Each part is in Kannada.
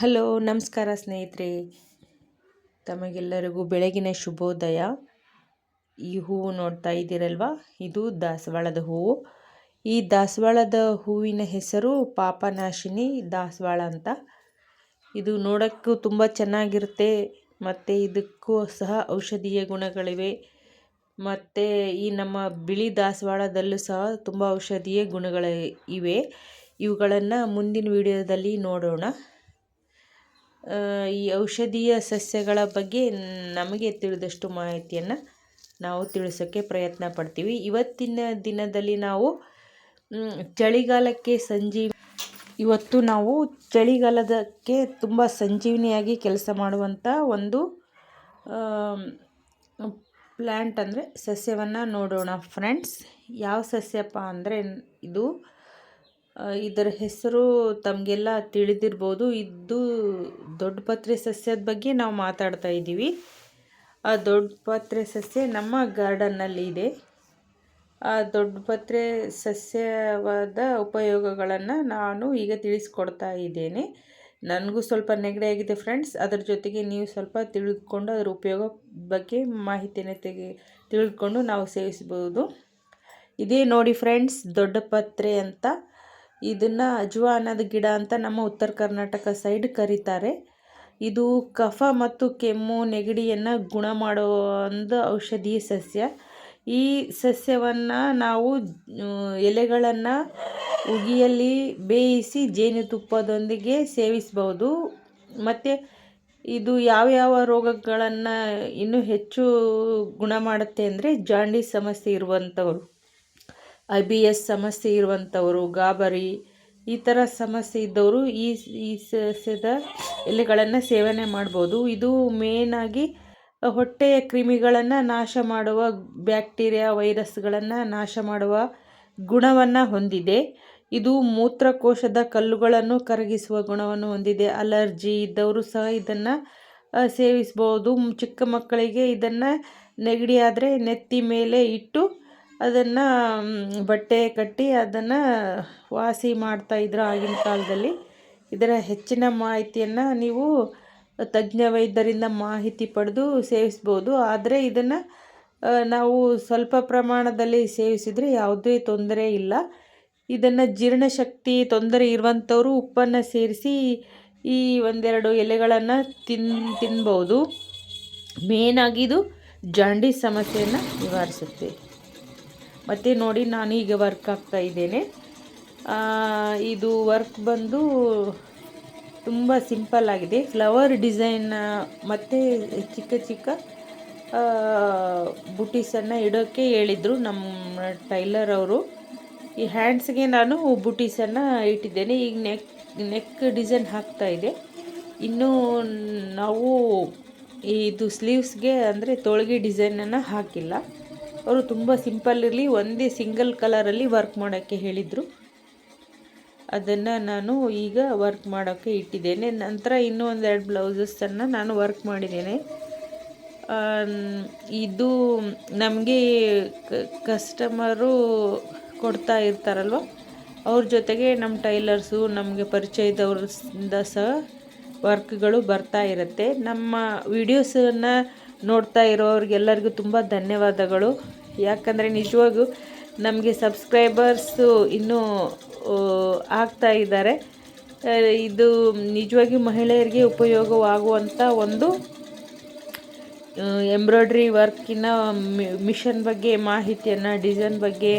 ಹಲೋ, ನಮಸ್ಕಾರ ಸ್ನೇಹಿತರೆ. ತಮಗೆಲ್ಲರಿಗೂ ಬೆಳಗಿನ ಶುಭೋದಯ. ಈ ಹೂವು ನೋಡ್ತಾ ಇದ್ದೀರಲ್ವಾ? ಇದು ದಾಸವಾಳದ ಹೂವು. ಈ ದಾಸವಾಳದ ಹೂವಿನ ಹೆಸರು ಪಾಪನಾಶಿನಿ ದಾಸವಾಳ ಅಂತ. ಇದು ನೋಡೋಕ್ಕೂ ತುಂಬ ಚೆನ್ನಾಗಿರುತ್ತೆ. ಮತ್ತು ಇದಕ್ಕೂ ಸಹ ಔಷಧೀಯ ಗುಣಗಳಿವೆ. ಮತ್ತು ಈ ನಮ್ಮ ಬಿಳಿ ದಾಸವಾಳದಲ್ಲೂ ಸಹ ತುಂಬ ಔಷಧೀಯ ಗುಣಗಳು ಇವೆ. ಇವುಗಳನ್ನು ಮುಂದಿನ ವಿಡಿಯೋದಲ್ಲಿ ನೋಡೋಣ. ಈ ಔಷಧೀಯ ಸಸ್ಯಗಳ ಬಗ್ಗೆ ನಮಗೆ ತಿಳಿದಷ್ಟು ಮಾಹಿತಿಯನ್ನು ನಾವು ತಿಳಿಸೋಕ್ಕೆ ಪ್ರಯತ್ನ ಪಡ್ತೀವಿ. ಇವತ್ತಿನ ದಿನದಲ್ಲಿ ನಾವು ಚಳಿಗಾಲಕ್ಕೆ ಸಂಜೀವಿ, ಇವತ್ತು ನಾವು ಚಳಿಗಾಲದಕ್ಕೆ ತುಂಬ ಸಂಜೀವಿನಿಯಾಗಿ ಕೆಲಸ ಮಾಡುವಂಥ ಒಂದು ಪ್ಲ್ಯಾಂಟ್ ಅಂದರೆ ಸಸ್ಯವನ್ನು ನೋಡೋಣ. ಫ್ರೆಂಡ್ಸ್, ಯಾವ ಸಸ್ಯಪ್ಪ ಅಂದರೆ ಇದು ಇದರ ಹೆಸರು ತಮಗೆಲ್ಲ ತಿಳಿದಿರ್ಬೋದು. ಇದು ದೊಡ್ಡಪತ್ರೆ ಸಸ್ಯದ ಬಗ್ಗೆ ನಾವು ಮಾತಾಡ್ತಾ ಇದ್ದೀವಿ. ಆ ದೊಡ್ಡಪತ್ರೆ ಸಸ್ಯ ನಮ್ಮ ಗಾರ್ಡನ್ನಲ್ಲಿ ಇದೆ. ಆ ದೊಡ್ಡಪತ್ರೆ ಸಸ್ಯವಾದ ಉಪಯೋಗಗಳನ್ನು ನಾನು ಈಗ ತಿಳಿಸ್ಕೊಡ್ತಾ ಇದ್ದೇನೆ. ನನಗೂ ಸ್ವಲ್ಪ ನೆಗಡಿ ಆಗಿದೆ ಫ್ರೆಂಡ್ಸ್. ಅದರ ಜೊತೆಗೆ ನೀವು ಸ್ವಲ್ಪ ತಿಳಿದುಕೊಂಡು ಅದರ ಉಪಯೋಗ ಬಗ್ಗೆ ಮಾಹಿತಿಯನ್ನು ತೆಗೆ, ತಿಳಿದುಕೊಂಡು ನಾವು ಸೇವಿಸ್ಬೋದು. ಇದೇ ನೋಡಿ ಫ್ರೆಂಡ್ಸ್, ದೊಡ್ಡ ಪತ್ರೆ ಅಂತ ಇದನ್ನು ಅಜ್ವಾನದ ಗಿಡ ಅಂತ ನಮ್ಮ ಉತ್ತರ ಕರ್ನಾಟಕ ಸೈಡ್ ಕರೀತಾರೆ. ಇದು ಕಫ ಮತ್ತು ಕೆಮ್ಮು, ನೆಗಡಿಯನ್ನು ಗುಣ ಮಾಡೋ ಒಂದು ಔಷಧೀಯ ಸಸ್ಯ. ಈ ಸಸ್ಯವನ್ನು ನಾವು ಎಲೆಗಳನ್ನು ಉಗಿಯಲ್ಲಿ ಬೇಯಿಸಿ ಜೇನುತುಪ್ಪದೊಂದಿಗೆ ಸೇವಿಸಬಹುದು ಮತ್ತು ಇದು ಯಾವ್ಯಾವ ರೋಗಗಳನ್ನು ಇನ್ನೂ ಹೆಚ್ಚು ಗುಣ ಮಾಡುತ್ತೆ ಅಂದರೆ ಜಾಂಡೀಸ್ ಸಮಸ್ಯೆ ಇರುವಂಥವರು. ಐ ಬಿ ಎಸ್ ಸಮಸ್ಯೆ ಇರುವಂಥವರು, ಗಾಬರಿ ಈ ಥರ ಸಮಸ್ಯೆ ಇದ್ದವರು ಈ ಈ ಸಸ್ಯದ ಎಲೆಗಳನ್ನು ಸೇವನೆ ಮಾಡ್ಬೋದು. ಇದು ಮೇನಾಗಿ ಹೊಟ್ಟೆಯ ಕ್ರಿಮಿಗಳನ್ನು ನಾಶ ಮಾಡುವ, ಬ್ಯಾಕ್ಟೀರಿಯಾ ವೈರಸ್ಗಳನ್ನು ನಾಶ ಮಾಡುವ ಗುಣವನ್ನು ಹೊಂದಿದೆ. ಇದು ಮೂತ್ರಕೋಶದ ಕಲ್ಲುಗಳನ್ನು ಕರಗಿಸುವ ಗುಣವನ್ನು ಹೊಂದಿದೆ. ಅಲರ್ಜಿ ಇದ್ದವರು ಸಹ ಇದನ್ನು ಸೇವಿಸ್ಬೋದು. ಚಿಕ್ಕ ಮಕ್ಕಳಿಗೆ ಇದನ್ನು ನೆಗಡಿ ಆದರೆ ನೆತ್ತಿ ಮೇಲೆ ಇಟ್ಟು ಅದನ್ನು ಬಟ್ಟೆ ಕಟ್ಟಿ ಅದನ್ನು ವಾಸಿ ಮಾಡ್ತಾಯಿದ್ರು ಆಗಿನ ಕಾಲದಲ್ಲಿ. ಇದರ ಹೆಚ್ಚಿನ ಮಾಹಿತಿಯನ್ನು ನೀವು ತಜ್ಞ ವೈದ್ಯರಿಂದ ಮಾಹಿತಿ ಪಡೆದು ಸೇವಿಸ್ಬೋದು. ಆದರೆ ಇದನ್ನು ನಾವು ಸ್ವಲ್ಪ ಪ್ರಮಾಣದಲ್ಲಿ ಸೇವಿಸಿದರೆ ಯಾವುದೇ ತೊಂದರೆ ಇಲ್ಲ. ಇದನ್ನು ಜೀರ್ಣಶಕ್ತಿ ತೊಂದರೆ ಇರುವಂಥವರು ಉಪ್ಪನ್ನು ಸೇರಿಸಿ ಈ ಒಂದೆರಡು ಎಲೆಗಳನ್ನು ತಿನ್, ತಿನ್ಬೋದು. ಮೇನಾಗಿ ಇದು ಜಾಂಡೀಸ್ ಸಮಸ್ಯೆಯನ್ನು ನಿವಾರಿಸುತ್ತೆ. ಮತ್ತು ನೋಡಿ ನಾನು ಈಗ ವರ್ಕ್ ಆಗ್ತಾ ಇದ್ದೇನೆ. ಇದು ವರ್ಕ್ ಬಂದು ತುಂಬ ಸಿಂಪಲ್ ಆಗಿದೆ. ಫ್ಲವರ್ ಡಿಸೈನ್ ಮತ್ತು ಚಿಕ್ಕ ಚಿಕ್ಕ ಬುಟೀಸನ್ನು ಇಡೋಕ್ಕೆ ಹೇಳಿದರು ನಮ್ಮ ಟೈಲರ್ ಅವರು. ಈ ಹ್ಯಾಂಡ್ಸ್ಗೆ ನಾನು ಬುಟೀಸನ್ನು ಇಟ್ಟಿದ್ದೇನೆ. ಈಗ ನೆಕ್ ನೆಕ್ ಡಿಸೈನ್ ಹಾಕ್ತಾ ಇದೆ. ಇನ್ನೂ ನಾವು ಇದು ಸ್ಲೀವ್ಸ್ಗೆ ಅಂದರೆ ತೋಳಿಗೆ ಡಿಸೈನನ್ನು ಹಾಕಿಲ್ಲ. ಅವರು ತುಂಬ ಸಿಂಪಲ್ ಇರಲಿ, ಒಂದೇ ಸಿಂಗಲ್ ಕಲರಲ್ಲಿ ವರ್ಕ್ ಮಾಡೋಕ್ಕೆ ಹೇಳಿದರು. ಅದನ್ನು ನಾನು ಈಗ ವರ್ಕ್ ಮಾಡೋಕ್ಕೆ ಇಟ್ಟಿದ್ದೇನೆ. ನಂತರ ಇನ್ನೂ ಒಂದೆರಡು ಬ್ಲೌಸಸ್ಸನ್ನು ನಾನು ವರ್ಕ್ ಮಾಡಿದ್ದೇನೆ. ಇದು ನಮಗೆ ಕಸ್ಟಮರು ಕೊಡ್ತಾ ಇರ್ತಾರಲ್ವ? ಅವ್ರ ಜೊತೆಗೆ ನಮ್ಮ ಟೈಲರ್ಸು ನಮಗೆ ಪರಿಚಯದವ್ರಿಂದ ಸಹ ವರ್ಕ್ಗಳು ಬರ್ತಾ ಇರುತ್ತೆ. ನಮ್ಮ ವಿಡಿಯೋಸನ್ನು ನೋಡ್ತಾ ಇರೋರಿಗೆಲ್ಲರಿಗೂ ತುಂಬ ಧನ್ಯವಾದಗಳು. ಯಾಕಂದರೆ ನಿಜವಾಗೂ ನಮಗೆ ಸಬ್ಸ್ಕ್ರೈಬರ್ಸು ಇನ್ನೂ ಆಗ್ತಾ ಇದ್ದಾರೆ. ಇದು ನಿಜವಾಗಿ ಮಹಿಳೆಯರಿಗೆ ಉಪಯೋಗವಾಗುವಂಥ ಒಂದು ಎಂಬ್ರಾಯ್ಡ್ರಿ ವರ್ಕಿನ ಮಿಷನ್ ಬಗ್ಗೆ ಮಾಹಿತಿಯನ್ನು, ಡಿಸೈನ್ ಬಗ್ಗೆ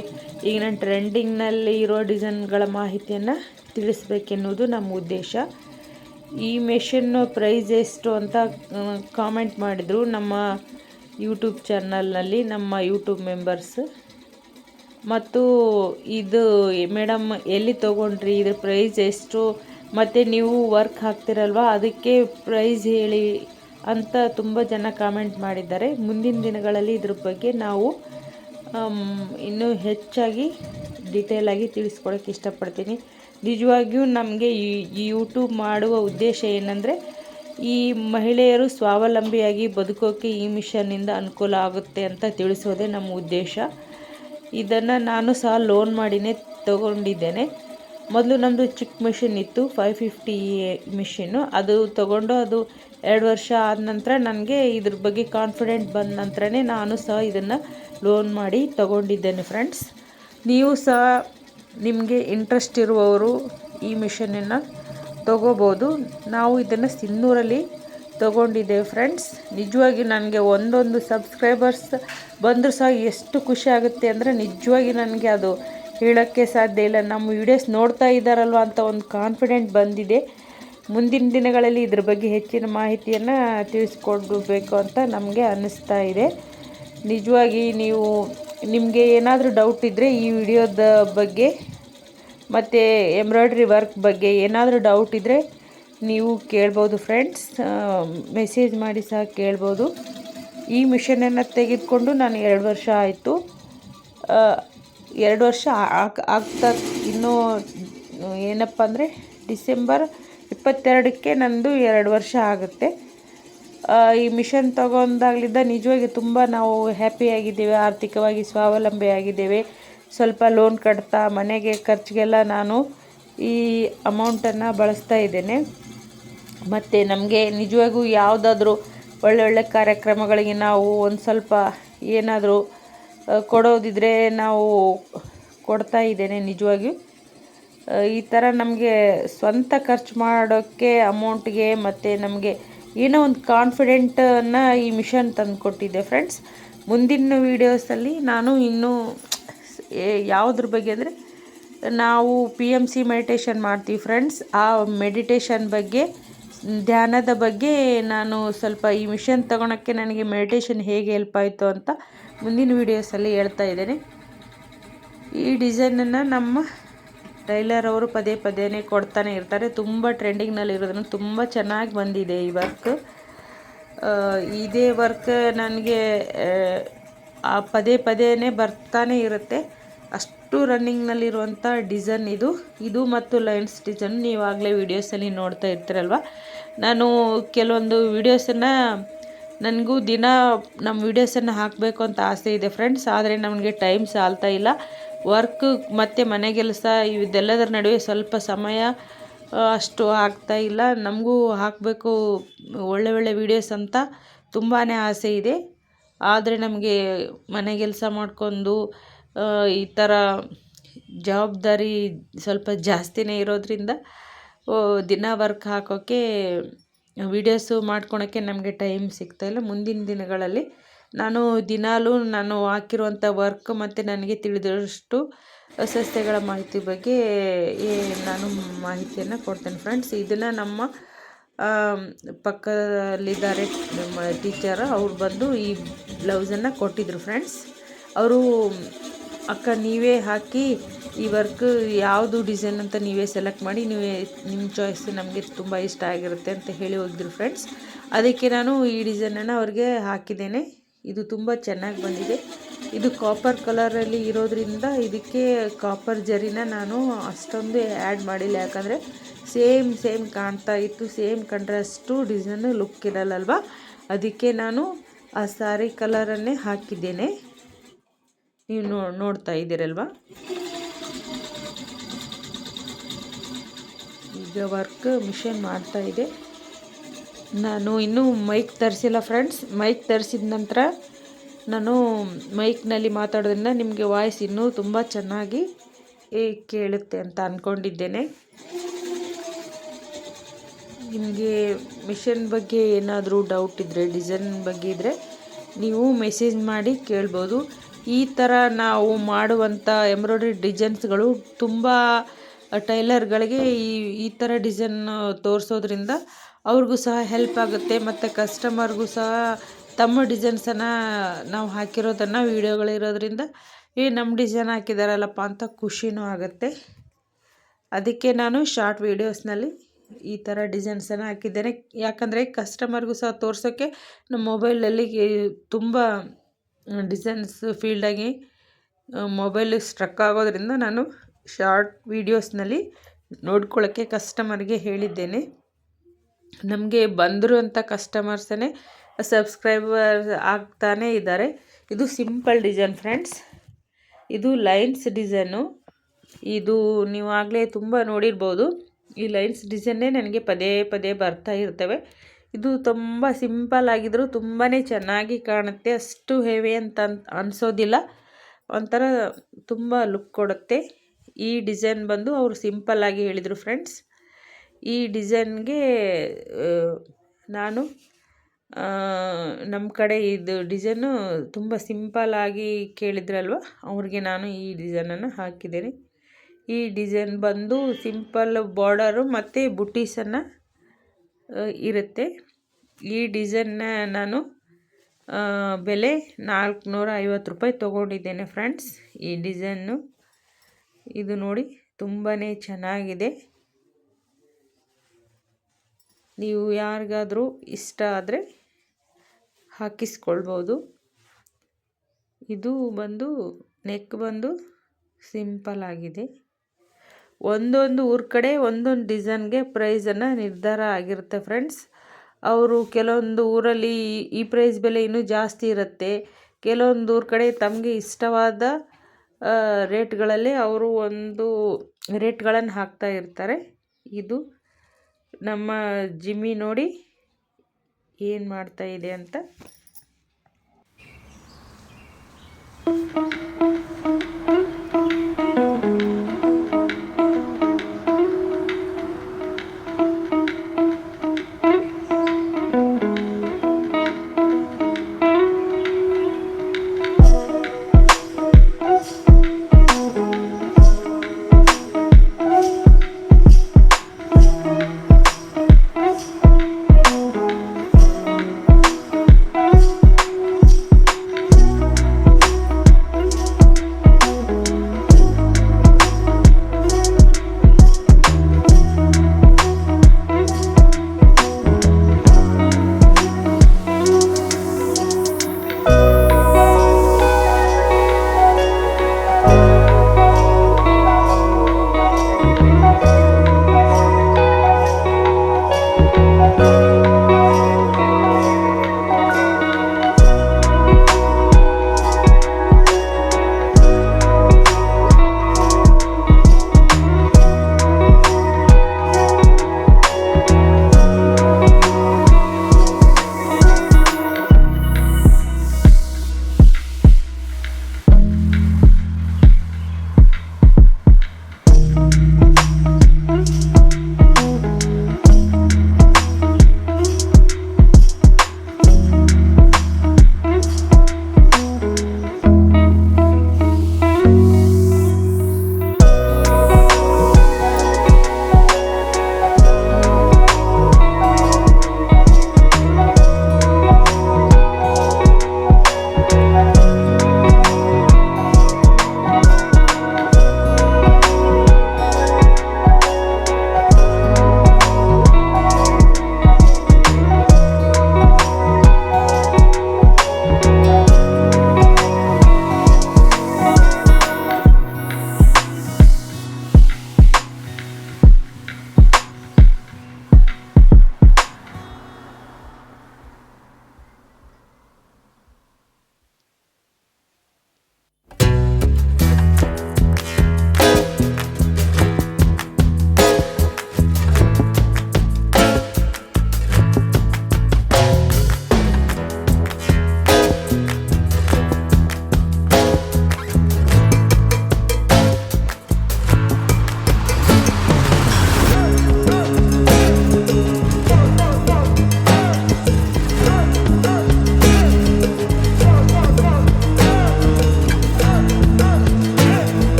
ಈಗಿನ ಟ್ರೆಂಡಿಂಗ್ನಲ್ಲಿ ಇರೋ ಡಿಸೈನ್ಗಳ ಮಾಹಿತಿಯನ್ನು ತಿಳಿಸ್ಬೇಕೆನ್ನುವುದು ನಮ್ಮ ಉದ್ದೇಶ. ಈ ಮೆಷಿನ್ನು ಪ್ರೈಸ್ ಎಷ್ಟು ಅಂತ ಕಾಮೆಂಟ್ ಮಾಡಿದರು ನಮ್ಮ ಯೂಟ್ಯೂಬ್ ಚಾನಲ್ನಲ್ಲಿ ನಮ್ಮ ಯೂಟ್ಯೂಬ್ ಮೆಂಬರ್ಸ್ ಮತ್ತು ಇದು ಮೇಡಮ್ ಎಲ್ಲಿ ತೊಗೊಂಡ್ರಿ? ಇದ್ರ ಪ್ರೈಸ್ ಎಷ್ಟು? ಮತ್ತು ನೀವು ವರ್ಕ್ ಹಾಕ್ತಿರಲ್ವ? ಅದಕ್ಕೆ ಪ್ರೈಸ್ ಹೇಳಿ ಅಂತ ತುಂಬ ಜನ ಕಾಮೆಂಟ್ ಮಾಡಿದ್ದಾರೆ. ಮುಂದಿನ ದಿನಗಳಲ್ಲಿ ಇದ್ರ ಬಗ್ಗೆ ನಾವು ಇನ್ನೂ ಹೆಚ್ಚಾಗಿ ಡೀಟೇಲಾಗಿ ತಿಳಿಸ್ಕೊಡೋಕ್ಕೆ ಇಷ್ಟಪಡ್ತೀನಿ. ನಿಜವಾಗಿಯೂ ನಮಗೆ ಈ ಯೂಟ್ಯೂಬ್ ಮಾಡುವ ಉದ್ದೇಶ ಏನಂದರೆ, ಈ ಮಹಿಳೆಯರು ಸ್ವಾವಲಂಬಿಯಾಗಿ ಬದುಕೋಕ್ಕೆ ಈ ಮಿಷನ್ನಿಂದ ಅನುಕೂಲ ಆಗುತ್ತೆ ಅಂತ ತಿಳಿಸೋದೇ ನಮ್ಮ ಉದ್ದೇಶ. ಇದನ್ನು ನಾನು ಸಹ ಲೋನ್ ಮಾಡಿನೇ ತಗೊಂಡಿದ್ದೇನೆ. ಮೊದಲು ನಮ್ಮದು ಚಿಕ್ಕ ಮಿಷಿನ್ ಇತ್ತು ಫೈವ್ ಫಿಫ್ಟಿ ಮಿಷಿನ್ನು ಅದು ತಗೊಂಡು ಅದು ಎರಡು ವರ್ಷ ಆದ ನಂತರ ನನಗೆ ಇದ್ರ ಬಗ್ಗೆ ಕಾನ್ಫಿಡೆಂಟ್ ಬಂದ ನಂತರನೇ ನಾನು ಸಹ ಇದನ್ನು ಲೋನ್ ಮಾಡಿ ತಗೊಂಡಿದ್ದೇನೆ ಫ್ರೆಂಡ್ಸ್ ನೀವು ಸಹ ನಿಮಗೆ ಇಂಟ್ರೆಸ್ಟ್ ಇರುವವರು ಈ ಮಿಷನನ್ನು ತಗೋಬೋದು. ನಾವು ಇದನ್ನು ಸಿನ್ನೂರಲ್ಲಿ ತೊಗೊಂಡಿದ್ದೇವೆ ಫ್ರೆಂಡ್ಸ್ ನಿಜವಾಗಿ ನನಗೆ ಒಂದೊಂದು ಸಬ್ಸ್ಕ್ರೈಬರ್ಸ್ ಬಂದರೂ ಸಹ ಎಷ್ಟು ಖುಷಿ ಆಗುತ್ತೆ ಅಂದರೆ ನಿಜವಾಗಿ ನನಗೆ ಅದು ಹೇಳೋಕ್ಕೆ ಸಾಧ್ಯ ಇಲ್ಲ. ನಮ್ಮ ವಿಡಿಯೋಸ್ ನೋಡ್ತಾ ಇದ್ದಾರಲ್ವ ಅಂತ ಒಂದು ಕಾನ್ಫಿಡೆಂಟ್ ಬಂದಿದೆ. ಮುಂದಿನ ದಿನಗಳಲ್ಲಿ ಇದ್ರ ಬಗ್ಗೆ ಹೆಚ್ಚಿನ ಮಾಹಿತಿಯನ್ನು ತಿಳಿಸ್ಕೊಡ್ಬೇಕು ಅಂತ ನಮಗೆ ಅನ್ನಿಸ್ತಾ ಇದೆ. ನಿಜವಾಗಿ ನೀವು ನಿಮಗೆ ಏನಾದರೂ ಡೌಟ್ ಇದ್ದರೆ ಈ ವಿಡಿಯೋದ ಬಗ್ಗೆ ಮತ್ತು ಎಂಬ್ರಾಯ್ಡ್ರಿ ವರ್ಕ್ ಬಗ್ಗೆ ಏನಾದರೂ ಡೌಟ್ ಇದ್ದರೆ ನೀವು ಕೇಳ್ಬೋದು ಫ್ರೆಂಡ್ಸ್ ಮೆಸೇಜ್ ಮಾಡಿ ಸಹ ಕೇಳ್ಬೋದು. ಈ ಮಿಷನನ್ನು ತೆಗೆದುಕೊಂಡು ನಾನು ಎರಡು ವರ್ಷ ಆಯಿತು. ಎರಡು ವರ್ಷ ಆಗ್ತಾ ಇನ್ನೂ, ಏನಪ್ಪ ಅಂದರೆ ಡಿಸೆಂಬರ್ ಇಪ್ಪತ್ತೆರಡಕ್ಕೆ ನಂದು ಎರಡು ವರ್ಷ ಆಗುತ್ತೆ. ಈ ಮಿಷನ್ ತಗೊಂಡಾಗ್ಲಿಂದ ನಿಜವಾಗಿ ತುಂಬ ನಾವು ಹ್ಯಾಪಿಯಾಗಿದ್ದೇವೆ ಆರ್ಥಿಕವಾಗಿ ಸ್ವಾವಲಂಬಿ ಆಗಿದ್ದೇವೆ. ಸ್ವಲ್ಪ ಲೋನ್ ಕಟ್ತಾ ಮನೆಗೆ ಖರ್ಚಿಗೆಲ್ಲ ನಾನು ಈ ಅಮೌಂಟನ್ನು ಬಳಸ್ತಾ ಇದ್ದೇನೆ. ಮತ್ತು ನಮಗೆ ನಿಜವಾಗೂ ಯಾವುದಾದ್ರೂ ಒಳ್ಳೊಳ್ಳೆ ಕಾರ್ಯಕ್ರಮಗಳಿಗೆ ನಾವು ಒಂದು ಸ್ವಲ್ಪ ಏನಾದರೂ ಕೊಡೋದಿದ್ರೆ ನಾವು ಕೊಡ್ತಾ ಇದ್ದೇನೆ ನಿಜವಾಗಿಯೂ ಈ ಥರ ನಮಗೆ ಸ್ವಂತ ಖರ್ಚು ಮಾಡೋಕ್ಕೆ ಅಮೌಂಟ್ಗೆ ಮತ್ತು ನಮಗೆ ಏನೋ ಒಂದು ಕಾನ್ಫಿಡೆಂಟನ್ನು ಈ ಮಿಷನ್ ತಂದು ಕೊಟ್ಟಿದ್ದೆ ಫ್ರೆಂಡ್ಸ್ ಮುಂದಿನ ವೀಡಿಯೋಸಲ್ಲಿ ನಾನು ಇನ್ನೂ ಯಾವುದ್ರ ಬಗ್ಗೆ ಅಂದರೆ, ನಾವು ಪಿ ಎಂ ಸಿ ಮೆಡಿಟೇಷನ್ ಮಾಡ್ತೀವಿ ಫ್ರೆಂಡ್ಸ್ ಆ ಮೆಡಿಟೇಷನ್ ಬಗ್ಗೆ, ಧ್ಯಾನದ ಬಗ್ಗೆ ನಾನು ಸ್ವಲ್ಪ ಈ ಮಿಷನ್ ತೊಗೊಳಕ್ಕೆ ನನಗೆ ಮೆಡಿಟೇಷನ್ ಹೇಗೆ ಹೆಲ್ಪ್ ಆಯಿತು ಅಂತ ಮುಂದಿನ ವೀಡಿಯೋಸಲ್ಲಿ ಹೇಳ್ತಾ ಇದ್ದೇನೆ. ಈ ಡಿಸೈನನ್ನು ನಮ್ಮ ಟೈಲರ್ ಅವರು ಪದೇ ಪದೇನೆ ಕೊಡ್ತಾನೆ ಇರ್ತಾರೆ. ತುಂಬ ಟ್ರೆಂಡಿಂಗ್ನಲ್ಲಿ ಇರೋದನ್ನು ತುಂಬ ಚೆನ್ನಾಗಿ ಬಂದಿದೆ ಈ ವರ್ಕ್ ಇದೇ ವರ್ಕ್ ನನಗೆ ಆ ಪದೇ ಪದೇನೆ ಬರ್ತಾನೆ ಇರುತ್ತೆ. ಅಷ್ಟು ರನ್ನಿಂಗ್ನಲ್ಲಿರುವಂಥ ಡಿಸೈನ್ ಇದು. ಇದು ಮತ್ತು ಲೈನ್ಸ್ ಡಿಸೈನ್ ನೀವಾಗಲೇ ವೀಡಿಯೋಸಲ್ಲಿ ನೋಡ್ತಾ ಇರ್ತೀರಲ್ವ? ನಾನು ಕೆಲವೊಂದು ವೀಡಿಯೋಸನ್ನು ನನಗೂ ದಿನ ನಮ್ಮ ವೀಡಿಯೋಸನ್ನು ಹಾಕಬೇಕು ಅಂತ ಆಸೆ ಇದೆ ಫ್ರೆಂಡ್ಸ್ ಆದರೆ ನಮಗೆ ಟೈಮ್ ಸಾಲ್ತಾ ಇಲ್ಲ. ವರ್ಕ್ ಮತ್ತು ಮನೆ ಕೆಲಸ ಇದೆಲ್ಲದರ ನಡುವೆ ಸ್ವಲ್ಪ ಸಮಯ ಅಷ್ಟು ಆಗ್ತಾ ಇಲ್ಲ. ನಮಗೂ ಹಾಕಬೇಕು ಒಳ್ಳೆ ಒಳ್ಳೆ ವೀಡಿಯೋಸ್ ಅಂತ ತುಂಬಾ ಆಸೆ ಇದೆ. ಆದರೆ ನಮಗೆ ಮನೆ ಕೆಲಸ ಮಾಡ್ಕೊಂಡು ಈ ಥರ ಜವಾಬ್ದಾರಿ ಸ್ವಲ್ಪ ಜಾಸ್ತಿನೇ ಇರೋದರಿಂದ ದಿನ ವರ್ಕ್ ಹಾಕೋಕ್ಕೆ ವೀಡಿಯೋಸು ಮಾಡ್ಕೊಳೋಕ್ಕೆ ನಮಗೆ ಟೈಮ್ ಸಿಗ್ತಾಯಿಲ್ಲ ಮುಂದಿನ ದಿನಗಳಲ್ಲಿ ನಾನು ದಿನಾಲೂ ನಾನು ಹಾಕಿರುವಂಥ ವರ್ಕ್ ಮತ್ತು ನನಗೆ ತಿಳಿದಷ್ಟು ಸಸ್ಯಗಳ ಮಾಹಿತಿ ಬಗ್ಗೆ ನಾನು ಮಾಹಿತಿಯನ್ನು ಕೊಡ್ತೇನೆ. ಫ್ರೆಂಡ್ಸ್, ಇದನ್ನು ನಮ್ಮ ಪಕ್ಕದಲ್ಲಿದ್ದಾರೆ ಟೀಚರ್, ಅವ್ರು ಬಂದು ಈ ಬ್ಲೌಸನ್ನು ಕೊಟ್ಟಿದ್ರು. ಫ್ರೆಂಡ್ಸ್, ಅವರು ಅಕ್ಕ ನೀವೇ ಹಾಕಿ ಈ ವರ್ಕ್ ಯಾವುದು ಡಿಸೈನ್ ಅಂತ ನೀವೇ ಸೆಲೆಕ್ಟ್ ಮಾಡಿ, ನೀವೇ ನಿಮ್ಮ ಚಾಯ್ಸ್ ನಮಗೆ ತುಂಬ ಇಷ್ಟ ಆಗಿರುತ್ತೆ ಅಂತ ಹೇಳಿ ಹೋಗಿದ್ರು ಫ್ರೆಂಡ್ಸ್ ಅದಕ್ಕೆ ನಾನು ಈ ಡಿಸೈನನ್ನು ಅವ್ರಿಗೆ ಹಾಕಿದ್ದೇನೆ. ಇದು ತುಂಬ ಚೆನ್ನಾಗಿ ಬಂದಿದೆ. ಇದು ಕಾಪರ್ ಕಲರಲ್ಲಿ ಇರೋದ್ರಿಂದ ಇದಕ್ಕೆ ಕಾಪರ್ ಜರಿನ ನಾನು ಅಷ್ಟೊಂದು ಆ್ಯಡ್ ಮಾಡಿಲ್ಲ. ಯಾಕಂದರೆ ಸೇಮ್ ಸೇಮ್ ಕಾಣ್ತಾ ಇತ್ತು ಸೇಮ್ ಕಂಡ್ರಷ್ಟು ಡಿಸೈನ್ ಲುಕ್ ಇರಲ್ಲಲ್ವ ಅದಕ್ಕೆ ನಾನು ಆ ಸಾರಿ ಕಲರನ್ನೇ ಹಾಕಿದ್ದೇನೆ. ನೀವು ನೋ, ನೋಡ್ತಾ ಇದ್ದೀರಲ್ವ? ಈಗ ವರ್ಕ್ ಮಿಷನ್ ಮಾಡ್ತಾ ಇದೆ. ನಾನು ಇನ್ನೂ ಮೈಕ್ ತರಿಸಿಲ್ಲ ಫ್ರೆಂಡ್ಸ್ ಮೈಕ್ ತರಿಸಿದ ನಂತರ ನಾನು ಮೈಕ್ನಲ್ಲಿ ಮಾತಾಡೋದ್ರಿಂದ ನಿಮಗೆ ವಾಯ್ಸ್ ಇನ್ನೂ ತುಂಬ ಚೆನ್ನಾಗಿ ಕೇಳುತ್ತೆ ಅಂತ ಅಂದ್ಕೊಂಡಿದ್ದೇನೆ ನಿಮಗೆ ಮಿಷನ್ ಬಗ್ಗೆ ಏನಾದರೂ ಡೌಟ್ ಇದ್ದರೆ ಡಿಸೈನ್ ಬಗ್ಗೆ ಇದ್ದರೆ ನೀವು ಮೆಸೇಜ್ ಮಾಡಿ ಕೇಳ್ಬೋದು. ಈ ಥರ ನಾವು ಮಾಡುವಂಥ ಎಂಬ್ರಾಯ್ಡ್ರಿ ಡಿಸೈನ್ಸ್ಗಳು ತುಂಬ ಟೈಲರ್ಗಳಿಗೆ ಈ ಈ ಥರ ಡಿಸೈನ್ ತೋರಿಸೋದ್ರಿಂದ ಅವ್ರಿಗೂ ಸಹ ಹೆಲ್ಪ್ ಆಗುತ್ತೆ ಮತ್ತು ಕಸ್ಟಮರ್ಗೂ ಸಹ ತಮ್ಮ ಡಿಸೈನ್ಸನ್ನು ನಾವು ಹಾಕಿರೋದನ್ನು ವೀಡಿಯೋಗಳಿರೋದ್ರಿಂದ, ಏ ನಮ್ಮ ಡಿಸೈನ್ ಹಾಕಿದಾರಲ್ಲಪ್ಪ ಅಂತ ಖುಷಿನೂ ಆಗುತ್ತೆ. ಅದಕ್ಕೆ ನಾನು ಶಾರ್ಟ್ ವೀಡಿಯೋಸ್ನಲ್ಲಿ ಈ ಥರ ಡಿಸೈನ್ಸನ್ನು ಹಾಕಿದ್ದೇನೆ. ಯಾಕಂದರೆ ಕಸ್ಟಮರ್ಗೂ ಸಹ ತೋರ್ಸೋಕ್ಕೆ ನಮ್ಮ ಮೊಬೈಲಲ್ಲಿ ತುಂಬ ಡಿಸೈನ್ಸ್ ಫೀಲ್ಡಾಗಿ ಮೊಬೈಲ್ ಸ್ಟ್ರಕ್ ಆಗೋದ್ರಿಂದ ನಾನು ಶಾರ್ಟ್ ವೀಡಿಯೋಸ್ನಲ್ಲಿ ನೋಡ್ಕೊಳ್ಳೋಕ್ಕೆ ಕಸ್ಟಮರ್ಗೆ ಹೇಳಿದ್ದೇನೆ. ನಮಗೆ ಬಂದಿರುವಂಥ ಕಸ್ಟಮರ್ಸೇ ಸಬ್ಸ್ಕ್ರೈಬರ್ ಆಗ್ತಾನೇ ಇದ್ದಾರೆ. ಇದು ಸಿಂಪಲ್ ಡಿಸೈನ್ ಫ್ರೆಂಡ್ಸ್. ಇದು ಲೈನ್ಸ್ ಡಿಸೈನು. ಇದು ನೀವು ಆಗಲೇ ತುಂಬ ನೋಡಿರ್ಬೋದು. ಈ ಲೈನ್ಸ್ ಡಿಸೈನ್ನೇ ನನಗೆ ಪದೇ ಪದೇ ಬರ್ತಾ ಇರ್ತವೆ. ಇದು ತುಂಬ ಸಿಂಪಲ್ ಆಗಿದ್ರು ತುಂಬಾ ಚೆನ್ನಾಗಿ ಕಾಣುತ್ತೆ. ಅಷ್ಟು ಹೆವಿ ಅಂತ ಅನ್- ಅನ್ಸೋದಿಲ್ಲ. ಒಂಥರ ತುಂಬ ಲುಕ್ ಕೊಡುತ್ತೆ. ಈ ಡಿಸೈನ್ ಬಂದು ಅವರು ಸಿಂಪಲ್ ಆಗಿ ಹೇಳಿದರು ಫ್ರೆಂಡ್ಸ್. ಈ ಡಿಸೈನ್ಗೆ ನಾನು ನಮ್ಮ ಕಡೆ ಇದು ಡಿಸೈನು ತುಂಬ ಸಿಂಪಲ್ ಆಗಿ ಕೇಳಿದ್ರಲ್ವ, ಅವ್ರಿಗೆ ನಾನು ಈ ಡಿಸೈನನ್ನು ಹಾಕಿದ್ದೇನೆ. ಈ ಡಿಸೈನ್ ಬಂದು ಸಿಂಪಲ್ ಬಾರ್ಡರು ಮತ್ತು ಬುಟೀಸನ್ನು ಇರುತ್ತೆ. ಈ ಡಿಸೈನ್ನ ನಾನು ಬೆಲೆ ನಾಲ್ಕುನೂರ ಐವತ್ತು ರೂಪಾಯಿ ತೊಗೊಂಡಿದ್ದೇನೆ ಫ್ರೆಂಡ್ಸ್. ಈ ಡಿಸೈನ್ನು, ಇದು ನೋಡಿ ತುಂಬಾ ಚೆನ್ನಾಗಿದೆ. ನೀವು ಯಾರಿಗಾದರೂ ಇಷ್ಟ ಆದರೆ ಹಾಕಿಸ್ಕೊಳ್ಬೋದು. ಇದು ಬಂದು, ನೆಕ್ ಬಂದು ಸಿಂಪಲ್ ಆಗಿದೆ. ಒಂದೊಂದು ಊರ ಕಡೆ ಒಂದೊಂದು ಡಿಸೈನ್ಗೆ ಪ್ರೈಸನ್ನು ನಿರ್ಧಾರ ಆಗಿರುತ್ತೆ ಫ್ರೆಂಡ್ಸ್ ಅವರು ಕೆಲವೊಂದು ಊರಲ್ಲಿ ಈ ಪ್ರೈಸ್ ಬೆಲೆ ಇನ್ನೂ ಜಾಸ್ತಿ ಇರುತ್ತೆ. ಕೆಲವೊಂದು ಊರ ಕಡೆ ತಮಗೆ ಇಷ್ಟವಾದ ರೇಟ್ಗಳಲ್ಲಿ ಅವರು ಒಂದು ರೇಟ್ಗಳನ್ನು ಹಾಕ್ತಾ ಇರ್ತಾರೆ. ಇದು ನಮ್ಮ ಜಿಮ್ಮಿ ನೋಡಿ ಏನು ಮಾಡ್ತಾ ಇದೆ ಅಂತ.